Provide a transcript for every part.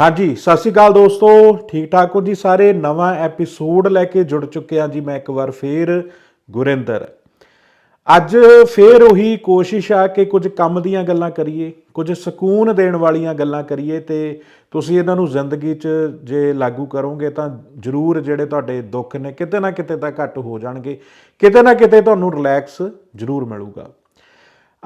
ਹਾਂਜੀ, ਸਤਿ ਸ਼੍ਰੀ ਅਕਾਲ ਦੋਸਤੋ। ਠੀਕ ਠਾਕ ਹੋ ਜੀ ਸਾਰੇ? ਨਵਾਂ ਐਪੀਸੋਡ ਲੈ ਕੇ ਜੁੜ ਚੁੱਕੇ ਹਾਂ ਜੀ ਮੈਂ ਇੱਕ ਵਾਰ ਫੇਰ, ਗੁਰਿੰਦਰ। ਅੱਜ ਫੇਰ ਉਹੀ ਕੋਸ਼ਿਸ਼ ਆ ਕਿ ਕੁਝ ਕੰਮ ਦੀਆਂ ਗੱਲਾਂ ਕਰੀਏ, ਕੁਝ ਸਕੂਨ ਦੇਣ ਵਾਲੀਆਂ ਗੱਲਾਂ ਕਰੀਏ ਤੇ ਤੁਸੀਂ ਇਹਨਾਂ ਨੂੰ ਜ਼ਿੰਦਗੀ 'ਚ ਜੇ ਲਾਗੂ ਕਰੋਗੇ ਤਾਂ ਜ਼ਰੂਰ ਜਿਹੜੇ ਤੁਹਾਡੇ ਦੁੱਖ ਨੇ ਕਿਤੇ ਨਾ ਕਿਤੇ ਤਾਂ ਘੱਟ ਹੋ ਜਾਣਗੇ। ਕਿਤੇ ਨਾ ਕਿਤੇ ਤੁਹਾਨੂੰ ਰਿਲੈਕਸ ਜ਼ਰੂਰ ਮਿਲੂਗਾ।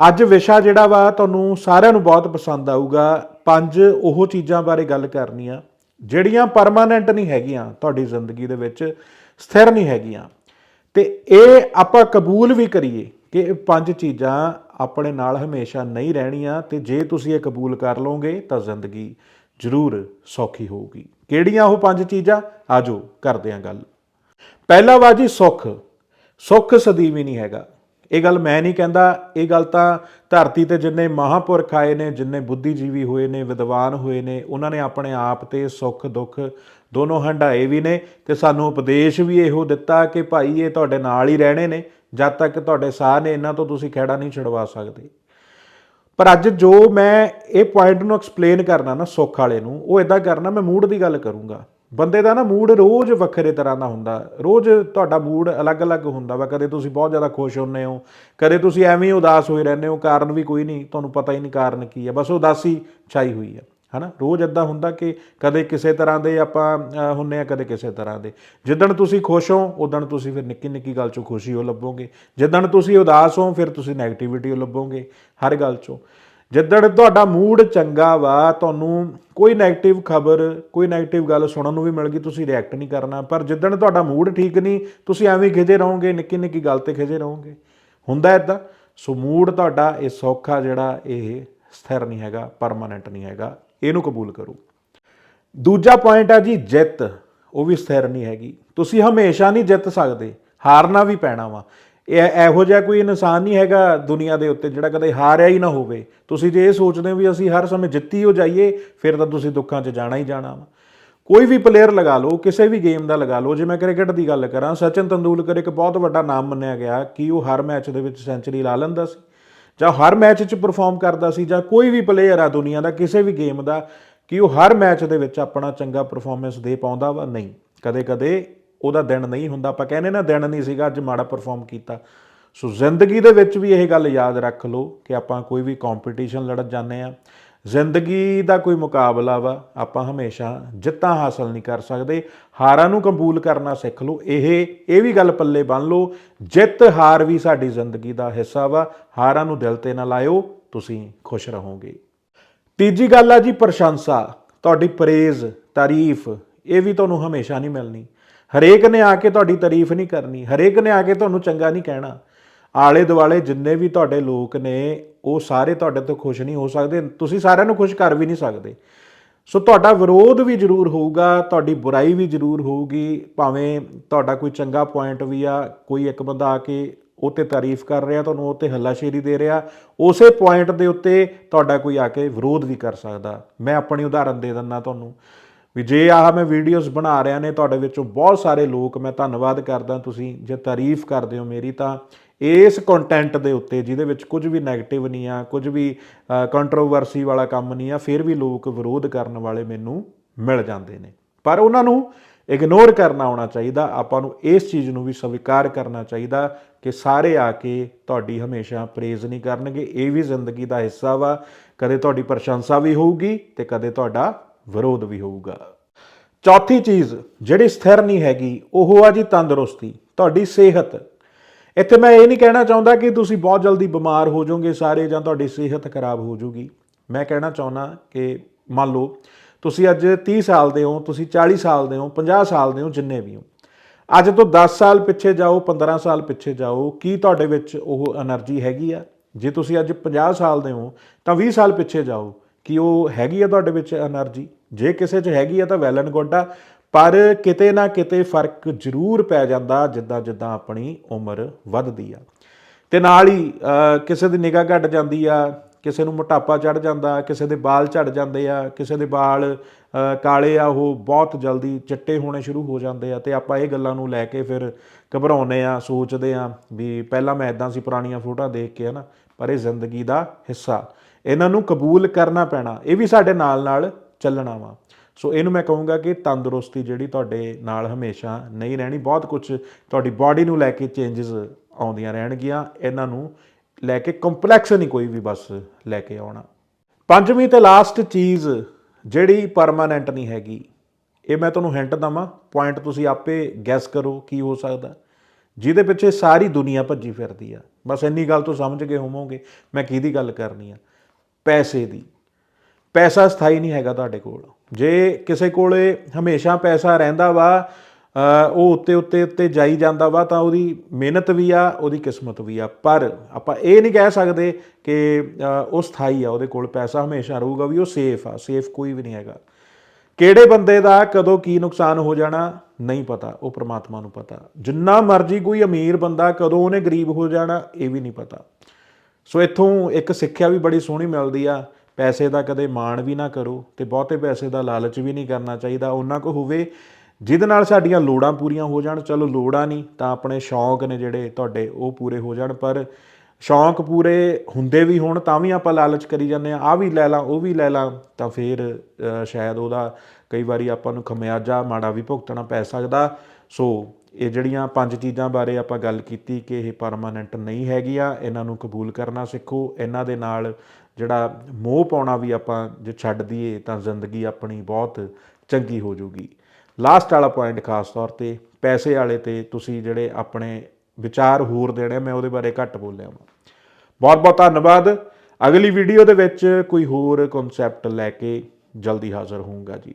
ਅੱਜ ਵਿਸ਼ਾ ਜਿਹੜਾ ਵਾ ਤੁਹਾਨੂੰ ਸਾਰਿਆਂ ਨੂੰ ਬਹੁਤ ਪਸੰਦ ਆਊਗਾ। ਪੰਜ ਉਹ ਚੀਜ਼ਾਂ ਬਾਰੇ ਗੱਲ ਕਰਨੀ ਆ ਜਿਹੜੀਆਂ ਪਰਮਾਨੈਂਟ ਨਹੀਂ ਹੈਗੀਆਂ ਤੁਹਾਡੀ ਜ਼ਿੰਦਗੀ ਦੇ ਵਿੱਚ, ਸਥਿਰ ਨਹੀਂ ਹੈਗੀਆਂ। ਤੇ ਇਹ ਆਪਾਂ ਕਬੂਲ ਵੀ ਕਰੀਏ ਕਿ ਇਹ ਪੰਜ ਚੀਜ਼ਾਂ ਆਪਣੇ ਨਾਲ ਹਮੇਸ਼ਾ ਨਹੀਂ ਰਹਿਣੀਆਂ ਤੇ ਜੇ ਤੁਸੀਂ ਇਹ ਕਬੂਲ ਕਰ ਲਓਗੇ ਤਾਂ ਜ਼ਿੰਦਗੀ ਜ਼ਰੂਰ ਸੌਖੀ ਹੋਊਗੀ। ਕਿਹੜੀਆਂ ਉਹ ਪੰਜ ਚੀਜ਼ਾਂ? ਆਜੋ ਕਰਦੇ ਹਾਂ ਗੱਲ। ਪਹਿਲਾ ਵਾ ਜੀ ਸੁੱਖ। ਸੁੱਖ ਸਦੀਵੀ ਨਹੀਂ ਹੈਗਾ। ਇਹ ਗੱਲ ਮੈਂ ਨਹੀਂ ਕਹਿੰਦਾ, ਇਹ ਗੱਲ ਤਾਂ ਧਰਤੀ ਤੇ ਜਿੰਨੇ ਮਹਾਪੁਰਖ ਆਏ ਨੇ, ਜਿੰਨੇ ਬੁੱਧੀਜੀਵੀ ਹੋਏ ਨੇ, ਵਿਦਵਾਨ ਹੋਏ ਨੇ, ਉਹਨਾਂ ਨੇ ਆਪਣੇ ਆਪ ਤੇ ਸੁੱਖ, ਦੁੱਖ ਦੋਨੋਂ ਹੰਡਾਏ ਵੀ ਨੇ ਤੇ ਸਾਨੂੰ ਉਪਦੇਸ਼ ਵੀ ਇਹੋ ਦਿੱਤਾ ਕਿ ਭਾਈ ਇਹ ਤੁਹਾਡੇ ਨਾਲ ਹੀ ਰਹਿਣੇ ਨੇ, ਜਦ ਤੱਕ ਤੁਹਾਡੇ ਸਾਹ ਨੇ ਇਹਨਾਂ ਤੋਂ ਤੁਸੀਂ ਖਹਿੜਾ ਨਹੀਂ ਛਡਵਾ ਸਕਦੇ। ਪਰ ਅੱਜ ਜੋ ਮੈਂ ਇਹ ਪੁਆਇੰਟ ਨੂੰ ਐਕਸਪਲੇਨ ਕਰਨਾ ਨਾ ਸੁੱਖ ਵਾਲੇ ਨੂੰ, ਉਹ ਇਦਾਂ ਕਰਨਾ, ਮੈਂ ਮੂਡ ਦੀ ਗੱਲ ਕਰੂੰਗਾ। ਬੰਦੇ ਦਾ ਨਾ ਮੂਡ ਰੋਜ਼ ਵੱਖਰੇ ਤਰ੍ਹਾਂ ਦਾ ਹੁੰਦਾ। ਰੋਜ਼ ਤੁਹਾਡਾ ਮੂਡ ਅਲੱਗ-ਅਲੱਗ ਹੁੰਦਾ ਵਾ। ਕਦੇ ਤੁਸੀਂ ਬਹੁਤ ਜ਼ਿਆਦਾ ਖੁਸ਼ ਹੁੰਨੇ ਹੋ ਕਦੇ ਤੁਸੀਂ ਐਵੇਂ ਉਦਾਸ ਹੋਏ ਰਹਿੰਦੇ ਹੋ ਕਾਰਨ ਵੀ ਕੋਈ ਨਹੀਂ ਤੁਹਾਨੂੰ ਪਤਾ ਹੀ ਨਹੀਂ ਕਾਰਨ ਕੀ ਹੈ ਬਸ ਉਦਾਸੀ ਛਾਈ ਹੋਈ ਹੈ ਹਨਾ? ਰੋਜ਼ ਇਦਾਂ ਹੁੰਦਾ ਕਿ ਕਦੇ ਕਿਸੇ ਤਰ੍ਹਾਂ ਦੇ ਆਪਾਂ ਅਹ, ਹੁੰਨੇ ਆ ਕਦੇ ਕਿਸੇ ਤਰ੍ਹਾਂ ਦੇ। ਜਿੱਦਣ ਤੁਸੀਂ ਖੁਸ਼ ਹੋ ਉਦਣ ਤੁਸੀਂ ਫਿਰ ਨਿੱਕੀ ਨਿੱਕੀ ਗੱਲ 'ਚੋਂ ਖੁਸ਼ੀ ਹੋ ਲੱਭੋਗੇ। ਜਿੱਦਣ ਤੁਸੀਂ ਉਦਾਸ ਹੋ ਫਿਰ ਤੁਸੀਂ ਨੈਗੇਟਿਵਿਟੀ ਹੋ ਲੱਭੋਗੇ ਹਰ ਗੱਲ 'ਚੋਂ। ਜਿੱਦਣ ਤੁਹਾਡਾ ਮੂਡ ਚੰਗਾ ਵਾ, ਤੁਹਾਨੂੰ ਕੋਈ 네ਗੇਟਿਵ ਖਬਰ, ਕੋਈ 네ਗੇਟਿਵ ਗੱਲ ਸੁਣਨ ਨੂੰ ਵੀ ਮਿਲ ਗਈ, ਤੁਸੀਂ ਰਿਐਕਟ ਨਹੀਂ ਕਰਨਾ। ਪਰ ਜਿੱਦਣ ਤੁਹਾਡਾ ਮੂਡ ਠੀਕ ਨਹੀਂ, ਤੁਸੀਂ ਐਵੇਂ ਹੀ ਖਿਜੇ ਰਹੋਗੇ, ਨਿੱਕੀ ਨਿੱਕੀ ਗੱਲ ਤੇ ਖਿਜੇ ਰਹੋਗੇ। ਹੁੰਦਾ ਇਦਾਂ ਸੋ ਮੂਡ ਤੁਹਾਡਾ ਇਹ ਸੌਖਾ ਜਿਹੜਾ, ਇਹ ਸਥਿਰ ਨਹੀਂ ਹੈਗਾ ਪਰਮਾਨੈਂਟ ਨਹੀਂ ਹੈਗਾ। ਇਹਨੂੰ ਕਬੂਲ ਕਰੋ। ਦੂਜਾ ਪੁਆਇੰਟ ਆ ਜੀ, ਜਿੱਤ। ਉਹ ਵੀ ਸਥਿਰ ਨਹੀਂ ਹੈਗੀ। ਤੁਸੀਂ ਹਮੇਸ਼ਾ ਨਹੀਂ ਜਿੱਤ ਸਕਦੇ। ਹਾਰਨਾ ਵੀ ਪੈਣਾ ਵਾ। ਇਹ ਇਹੋ ਜਿਹਾ ਕੋਈ ਇਨਸਾਨ ਨਹੀਂ ਹੈਗਾ ਦੁਨੀਆ ਦੇ ਉੱਤੇ ਜਿਹੜਾ ਕਦੇ ਹਾਰਿਆ ਹੀ ਨਾ ਹੋਵੇ। ਤੁਸੀਂ ਜੇ ਇਹ ਸੋਚਦੇ ਹੋ ਵੀ ਅਸੀਂ ਹਰ ਸਮੇਂ ਜਿੱਤੀ ਹੋ ਜਾਈਏ, ਫਿਰ ਤਾਂ ਤੁਸੀਂ ਦੁੱਖਾਂ 'ਚ ਜਾਣਾ ਹੀ ਜਾਣਾ ਵਾ। ਕੋਈ ਵੀ ਪਲੇਅਰ ਲਗਾ ਲਓ, ਕਿਸੇ ਵੀ ਗੇਮ ਦਾ ਲਗਾ ਲਓ ਜੇ ਮੈਂ ਕ੍ਰਿਕਟ ਦੀ ਗੱਲ ਕਰਾਂ, ਸਚਿਨ ਤੰਦੂਲਕਰ ਇੱਕ ਬਹੁਤ ਵੱਡਾ ਨਾਮ ਮੰਨਿਆ ਗਿਆ ਕਿ ਉਹ ਹਰ ਮੈਚ ਦੇ ਵਿੱਚ ਸੈਂਚਰੀ ਲਾ ਲੈਂਦਾ ਸੀ, ਜਾਂ ਹਰ ਮੈਚ 'ਚ ਪਰਫਾਰਮ ਕਰਦਾ ਸੀ, ਜਾਂ ਕੋਈ ਵੀ ਪਲੇਅਰ ਆ ਦੁਨੀਆ ਦਾ, ਕਿਸੇ ਵੀ ਗੇਮ ਦਾ, ਕਿ ਉਹ ਹਰ ਮੈਚ ਦੇ ਵਿੱਚ ਆਪਣਾ ਚੰਗਾ ਪਰਫਾਰਮੈਂਸ ਦੇ ਪਾਉਂਦਾ ਵਾ। ਨਹੀਂ, ਕਦੇ-ਕਦੇ ਉਹਦਾ ਦਿਨ ਨਹੀਂ ਹੁੰਦਾ। ਆਪਾਂ ਕਹਿੰਦੇ ਨਾ ਦਿਨ ਨਹੀਂ ਸੀਗਾ, ਅੱਜ ਮਾੜਾ ਪਰਫਾਰਮ ਕੀਤਾ। ਸੋ ਜ਼ਿੰਦਗੀ ਦੇ ਵਿੱਚ ਵੀ ਇਹ ਗੱਲ ਯਾਦ ਰੱਖ ਲਓ ਕਿ ਆਪਾਂ ਕੋਈ ਵੀ ਕੰਪੀਟੀਸ਼ਨ ਲੜਨ ਜਾਂਦੇ ਆ ਜ਼ਿੰਦਗੀ ਦਾ ਕੋਈ ਮੁਕਾਬਲਾ ਵਾ, ਆਪਾਂ ਹਮੇਸ਼ਾ ਜਿੱਤਾਂ ਹਾਸਲ ਨਹੀਂ ਕਰ ਸਕਦੇ। ਹਾਰਾਂ ਨੂੰ ਕਬੂਲ ਕਰਨਾ ਸਿੱਖ ਲਓ। ਇਹ ਇਹ ਵੀ ਗੱਲ ਪੱਲੇ ਬੰਨ ਲਓ। ਜਿੱਤ ਹਾਰ ਵੀ ਸਾਡੀ ਜ਼ਿੰਦਗੀ ਦਾ ਹਿੱਸਾ ਵਾ। ਹਾਰਾਂ ਨੂੰ ਦਿਲ ਤੇ ਨਾ ਲਾਇਓ, ਤੁਸੀਂ ਖੁਸ਼ ਰਹੋਗੇ। ਤੀਜੀ ਗੱਲ ਆ ਜੀ ਪ੍ਰਸ਼ੰਸਾ। ਤੁਹਾਡੀ ਪ੍ਰੇਜ਼, ਤਾਰੀਫ, ਇਹ ਵੀ ਤੁਹਾਨੂੰ ਹਮੇਸ਼ਾ ਨਹੀਂ ਮਿਲਣੀ। ਹਰੇਕ ਨੇ ਆ ਕੇ ਤੁਹਾਡੀ ਤਾਰੀਫ ਨਹੀਂ ਕਰਨੀ, ਹਰੇਕ ਨੇ ਆ ਕੇ ਤੁਹਾਨੂੰ ਚੰਗਾ ਨਹੀਂ ਕਹਿਣਾ। ਆਲੇ ਦੁਆਲੇ ਜਿੰਨੇ ਵੀ ਤੁਹਾਡੇ ਲੋਕ ਨੇ, ਉਹ ਸਾਰੇ ਤੁਹਾਡੇ ਤੋਂ ਖੁਸ਼ ਨਹੀਂ ਹੋ ਸਕਦੇ, ਤੁਸੀਂ ਸਾਰਿਆਂ ਨੂੰ ਖੁਸ਼ ਕਰ ਵੀ ਨਹੀਂ ਸਕਦੇ। ਸੋ ਤੁਹਾਡਾ ਵਿਰੋਧ ਵੀ ਜ਼ਰੂਰ ਹੋਊਗਾ, ਤੁਹਾਡੀ ਬੁਰਾਈ ਵੀ ਜ਼ਰੂਰ ਹੋਊਗੀ, ਭਾਵੇਂ ਤੁਹਾਡਾ ਕੋਈ ਚੰਗਾ ਪੁਆਇੰਟ ਵੀ ਆ, ਕੋਈ ਇੱਕ ਬੰਦਾ ਆ ਕੇ ਉਹ ਤੇ ਤਾਰੀਫ ਕਰ ਰਿਹਾ, ਤੁਹਾਨੂੰ ਉਹ ਤੇ ਹੱਲਾਸ਼ੇਰੀ ਦੇ ਰਿਹਾ, ਉਸੇ ਪੁਆਇੰਟ ਦੇ ਉੱਤੇ ਤੁਹਾਡਾ ਕੋਈ ਆ ਕੇ ਵਿਰੋਧ ਵੀ ਕਰ ਸਕਦਾ। ਮੈਂ ਆਪਣੀ ਉਦਾਹਰਨ ਦੇ ਦਿੰਦਾ ਤੁਹਾਨੂੰ। ਵੀ ਜੇ ਆਹ ਮੈਂ ਵੀਡੀਓਜ਼ ਬਣਾ ਰਿਹਾ ਨੇ ਤੁਹਾਡੇ ਵਿੱਚੋਂ ਬਹੁਤ ਸਾਰੇ ਲੋਕ, ਮੈਂ ਧੰਨਵਾਦ ਕਰਦਾ ਤੁਸੀਂ ਜੇ ਤਾਰੀਫ ਕਰਦੇ ਹੋ ਮੇਰੀ, ਤਾਂ ਇਸ ਕੰਟੈਂਟ ਦੇ ਉੱਤੇ, ਜਿਹਦੇ ਵਿੱਚ ਕੁਝ ਵੀ 네ਗੇਟਿਵ ਨਹੀਂ ਆ, ਕੁਝ ਵੀ ਕੰਟਰੋਵਰਸੀ ਵਾਲਾ ਕੰਮ ਨਹੀਂ ਆ, ਫਿਰ ਵੀ ਲੋਕ ਵਿਰੋਧ ਕਰਨ ਵਾਲੇ ਮੈਨੂੰ ਮਿਲ ਜਾਂਦੇ ਨੇ। ਪਰ ਉਹਨਾਂ ਨੂੰ ਇਗਨੋਰ ਕਰਨਾ ਆਉਣਾ ਚਾਹੀਦਾ, ਆਪਾਂ ਨੂੰ ਇਸ ਚੀਜ਼ ਨੂੰ ਵੀ ਸਵੀਕਾਰ ਕਰਨਾ ਚਾਹੀਦਾ ਕਿ ਸਾਰੇ ਆ ਕੇ ਤੁਹਾਡੀ ਹਮੇਸ਼ਾ ਪ੍ਰੇਜ਼ ਨਹੀਂ ਕਰਨਗੇ। ਇਹ ਵੀ ਜ਼ਿੰਦਗੀ ਦਾ ਹਿੱਸਾ ਵਾ। ਕਦੇ ਤੁਹਾਡੀ ਪ੍ਰਸ਼ੰਸਾ ਵੀ ਹੋਊਗੀ ਤੇ ਕਦੇ ਤੁਹਾਡਾ ਵਿਰੋਧ ਵੀ ਹੋਊਗਾ। ਚੌਥੀ ਚੀਜ਼ ਜਿਹੜੀ ਸਥਿਰ ਨਹੀਂ ਹੈਗੀ, ਉਹ ਆ ਜੀ ਤੰਦਰੁਸਤੀ, ਤੁਹਾਡੀ ਸਿਹਤ। ਇੱਥੇ ਮੈਂ ਇਹ ਨਹੀਂ ਕਹਿਣਾ ਚਾਹੁੰਦਾ ਕਿ ਤੁਸੀਂ ਬਹੁਤ ਜਲਦੀ ਬਿਮਾਰ ਹੋ ਜਾਓਗੇ ਸਾਰੇ ਜਾਂ ਤੁਹਾਡੀ ਸਿਹਤ ਖਰਾਬ ਹੋ ਜਾਊਗੀ। ਮੈਂ ਕਹਿਣਾ ਚਾਹੁੰਦਾ ਕਿ ਮੰਨ ਲਓ, ਤੁਸੀਂ ਅੱਜ 30 ਸਾਲ ਦੇ ਹੋ, ਤੁਸੀਂ 40 ਸਾਲ ਦੇ ਹੋ 50 ਸਾਲ ਦੇ ਹੋ, ਜਿੰਨੇ ਵੀ ਹੋ। ਅੱਜ ਤੋਂ 10 ਸਾਲ ਪਿੱਛੇ ਜਾਓ 15 ਸਾਲ ਪਿੱਛੇ ਜਾਓ, ਕੀ ਤੁਹਾਡੇ ਵਿੱਚ ਉਹ એનર્ਜੀ ਹੈਗੀ ਆ? ਜੇ ਤੁਸੀਂ ਅੱਜ 50 ਸਾਲ ਦੇ ਹੋ, ਤਾਂ 20 ਸਾਲ ਪਿੱਛੇ ਜਾਓ, ਕਿ ਉਹ ਹੈਗੀ ਆ ਤੁਹਾਡੇ ਵਿੱਚ એનર્ਜੀ ਜੇ ਕਿਸੇ 'ਚ ਹੈਗੀ ਆ ਤਾਂ ਵੈਲ ਐਂਡ ਗੁੱਡ ਆ, ਪਰ ਕਿਤੇ ਨਾ ਕਿਤੇ ਫ਼ਰਕ ਜ਼ਰੂਰ ਪੈ ਜਾਂਦਾ ਜਿੱਦਾਂ ਜਿੱਦਾਂ ਆਪਣੀ ਉਮਰ ਵੱਧਦੀ ਆ। ਤੇ ਨਾਲ ਹੀ ਕਿਸੇ ਦੀ ਨਿਗਾਹ ਘਟ ਜਾਂਦੀ ਆ, ਕਿਸੇ ਨੂੰ ਮੋਟਾਪਾ ਚੜ ਜਾਂਦਾ, ਕਿਸੇ ਦੇ ਵਾਲ ਝੜ ਜਾਂਦੇ ਆ, ਕਿਸੇ ਦੇ ਵਾਲ ਕਾਲੇ ਆ, ਉਹ ਬਹੁਤ ਜਲਦੀ ਚਿੱਟੇ ਹੋਣੇ ਸ਼ੁਰੂ ਹੋ ਜਾਂਦੇ ਆ ਤੇ ਆਪਾਂ ਇਹ ਗੱਲਾਂ ਨੂੰ ਲੈ ਕੇ ਫਿਰ ਘਬਰਾਉਂਦੇ ਆ, ਸੋਚਦੇ ਆ ਵੀ ਪਹਿਲਾਂ ਮੈਂ ਇਦਾਂ ਸੀ ਪੁਰਾਣੀਆਂ ਫੋਟੋਆਂ ਦੇਖ ਕੇ ਹਨਾ, ਪਰ ਇਹ ਜ਼ਿੰਦਗੀ ਦਾ ਹਿੱਸਾ। ਇਹਨਾਂ ਨੂੰ ਕਬੂਲ ਕਰਨਾ ਪੈਣਾ, ਇਹ ਵੀ ਸਾਡੇ ਨਾਲ ਨਾਲ ਚੱਲਣਾ ਵਾ। ਸੋ ਇਹਨੂੰ ਮੈਂ ਕਹੂੰਗਾ ਕਿ ਤੰਦਰੁਸਤੀ ਜਿਹੜੀ ਤੁਹਾਡੇ ਨਾਲ ਹਮੇਸ਼ਾ ਨਹੀਂ ਰਹਿਣੀ, ਬਹੁਤ ਕੁਝ ਤੁਹਾਡੀ ਬਾਡੀ ਨੂੰ ਲੈ ਕੇ ਚੇਂਜਸ ਆਉਂਦੀਆਂ ਰਹਿਣਗੀਆਂ। ਇਹਨਾਂ ਨੂੰ ਲੈ ਕੇ ਕੰਪਲੈਕਸ ਨਹੀਂ ਕੋਈ ਵੀ ਬਸ ਲੈ ਕੇ ਆਉਣਾ। ਪੰਜਵੀਂ ਤੇ ਲਾਸਟ ਚੀਜ਼ ਜਿਹੜੀ ਪਰਮਾਨੈਂਟ ਨਹੀਂ ਹੈਗੀ, ਇਹ ਮੈਂ ਤੁਹਾਨੂੰ ਹਿੰਟ ਦਵਾਂ। ਪੁਆਇੰਟ ਤੁਸੀਂ ਆਪੇ ਗੈਸ ਕਰੋ ਕੀ ਹੋ ਸਕਦਾ। ਜਿਹਦੇ ਪਿੱਛੇ ਸਾਰੀ ਦੁਨੀਆ ਭੱਜੀ ਫਿਰਦੀ ਆ। ਬਸ ਇੰਨੀ ਗੱਲ ਤੋਂ ਸਮਝ ਗਏ ਹੋਵੋਗੇ, ਮੈਂ ਕਿਹਦੀ ਗੱਲ ਕਰਨੀ ਆ? ਪੈਸੇ ਦੀ। ਪੈਸਾ ਸਥਾਈ ਨਹੀਂ ਹੈਗਾ ਤੁਹਾਡੇ ਕੋਲ। ਜੇ ਕਿਸੇ ਕੋਲੇ ਹਮੇਸ਼ਾ ਪੈਸਾ ਰਹਿੰਦਾ ਵਾ ਉਹ ਉੱਤੇ ਉੱਤੇ ਉੱਤੇ ਜਾਈ ਜਾਂਦਾ ਵਾ, ਤਾਂ ਉਹਦੀ ਮਿਹਨਤ ਵੀ ਆ, ਉਹਦੀ ਕਿਸਮਤ ਵੀ ਆ। ਪਰ ਆਪਾਂ ਇਹ ਨਹੀਂ ਕਹਿ ਸਕਦੇ ਕਿ ਉਹ ਸਥਾਈ ਆ, ਉਹਦੇ ਕੋਲ ਪੈਸਾ ਹਮੇਸ਼ਾ ਰਹੂਗਾ ਵੀ ਉਹ ਸੇਫ ਆ, ਸੇਫ ਕੋਈ ਵੀ ਨਹੀਂ ਹੈਗਾ। ਕਿਹੜੇ ਬੰਦੇ ਦਾ ਕਦੋਂ ਕੀ ਨੁਕਸਾਨ ਹੋ ਜਾਣਾ, ਨਹੀਂ ਪਤਾ, ਉਹ ਪ੍ਰਮਾਤਮਾ ਨੂੰ ਪਤਾ। ਜਿੰਨਾ ਮਰਜ਼ੀ ਕੋਈ ਅਮੀਰ ਬੰਦਾ ਕਦੋਂ ਉਹਨੇ ਗਰੀਬ ਹੋ ਜਾਣਾ, ਇਹ ਵੀ ਨਹੀਂ ਪਤਾ। ਸੋ ਇੱਥੋਂ ਇੱਕ ਸਿੱਖਿਆ ਵੀ ਬੜੀ ਸੋਹਣੀ ਮਿਲਦੀ ਆ ਪੈਸੇ ਦਾ ਕਦੇ ਮਾਣ ਵੀ ਨਾ ਕਰੋ ਤੇ ਬਹੁਤੇ ਪੈਸੇ ਦਾ ਲਾਲਚ ਵੀ ਨਹੀਂ ਕਰਨਾ ਚਾਹੀਦਾ। ਉਹਨਾਂ ਕੋ ਹੋਵੇ, ਜਿਹਦੇ ਨਾਲ ਸਾਡੀਆਂ ਲੋੜਾਂ ਪੂਰੀਆਂ ਹੋ ਜਾਣ, ਚਲੋ ਲੋੜਾਂ ਨਹੀਂ, ਤਾਂ ਆਪਣੇ ਸ਼ੌਂਕ ਨੇ ਜਿਹੜੇ ਤੁਹਾਡੇ ਉਹ ਪੂਰੇ ਹੋ ਜਾਣ, ਪਰ ਸ਼ੌਂਕ ਪੂਰੇ ਹੁੰਦੇ ਵੀ ਹੋਣ, ਤਾਂ ਵੀ ਆਪਾਂ ਲਾਲਚ ਕਰੀ ਜਾਂਦੇ ਆ ਆ ਵੀ ਲੈ ਲਾਂ, ਉਹ ਵੀ ਲੈ ਲਾਂ, ਤਾਂ ਫਿਰ ਸ਼ਾਇਦ ਉਹਦਾ ਕਈ ਵਾਰੀ ਆਪਾਂ ਨੂੰ ਖਮਿਆਜਾ, ਮਾੜਾ ਵੀ ਭੁਗਤਣਾ ਪੈ ਸਕਦਾ। ਸੋ ਇਹ ਜਿਹੜੀਆਂ ਪੰਜ ਚੀਜ਼ਾਂ ਬਾਰੇ ਆਪਾਂ ਗੱਲ ਕੀਤੀ ਕਿ ਇਹ ਪਰਮਾਨੈਂਟ ਨਹੀਂ ਹੈਗੀਆਂ ਇਹਨਾਂ ਨੂੰ ਕਬੂਲ ਕਰਨਾ ਸਿੱਖੋ। ਇਹਨਾਂ ਦੇ ਨਾਲ ਜਿਹੜਾ ਮੋਹ ਪਾਉਣਾ ਵੀ ਆਪਾਂ ਜੇ ਛੱਡ ਦਈਏ, ਤਾਂ ਜ਼ਿੰਦਗੀ ਆਪਣੀ ਬਹੁਤ ਚੰਗੀ ਹੋ ਜਾਊਗੀ। ਲਾਸਟ ਵਾਲਾ ਪੁਆਇੰਟ ਖਾਸ ਤੌਰ ਤੇ, ਪੈਸੇ ਵਾਲੇ ਤੇ ਤੁਸੀਂ ਜਿਹੜੇ ਆਪਣੇ ਵਿਚਾਰ ਹੋਰ ਦੇਣੇ, ਮੈਂ ਉਹਦੇ ਬਾਰੇ ਘੱਟ ਬੋਲਿਆ ਹਾਂ ਬਹੁਤ ਬਹੁਤ ਧੰਨਵਾਦ। ਅਗਲੀ ਵੀਡੀਓ ਦੇ ਵਿੱਚ ਕੋਈ ਹੋਰ ਕਨਸੈਪਟ ਲੈ ਕੇ ਜਲਦੀ ਹਾਜ਼ਰ ਹੋਊਂਗਾ ਜੀ।